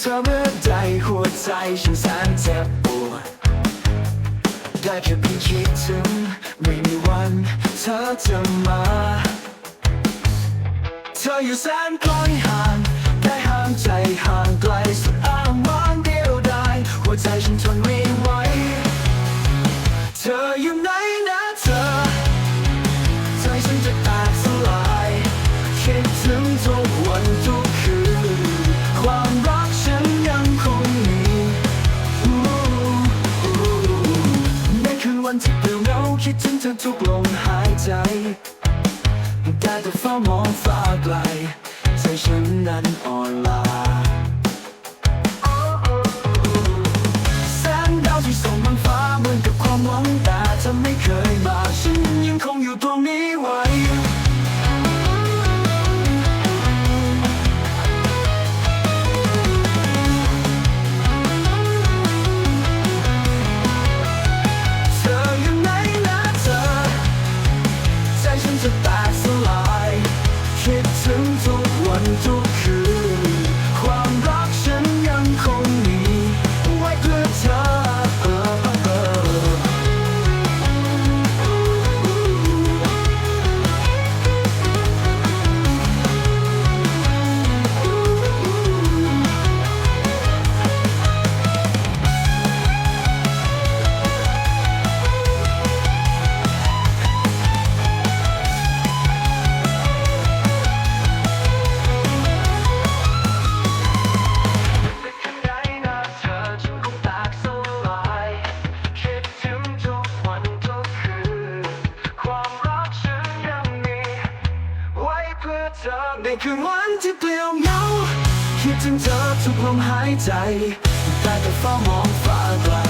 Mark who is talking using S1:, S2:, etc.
S1: เธอเมื่อใดหัวใจฉันแสนเจ็บปวดได้แค่เพียงคิดถึงไม่มีวันเธอจะมา เธออยู่แสนไกลห่างได้ห้ามใจห่างไกลสุดอ้างว้างเดียวดายหัวใจฉันทนไม่ไหวเธออยู่ไหน ที่เปลี่ยวเหงาคิดถึงเธอทุกลมหายใจได้แต่เฝ้ามองฟ้าไกล ใจฉันนั้นอ่อนล้าแสงดาวที่ส่องบนฟ้าเหมือนกับความหวังแต่เธอไม่เคยมาฉันยังคงอยู่ตรงนี้ ในคืนวันที่เปลี่ยวเหงา คิดถึงเธอทุกลมหายใจ แต่ก็เฝ้ามองฟ้าไกล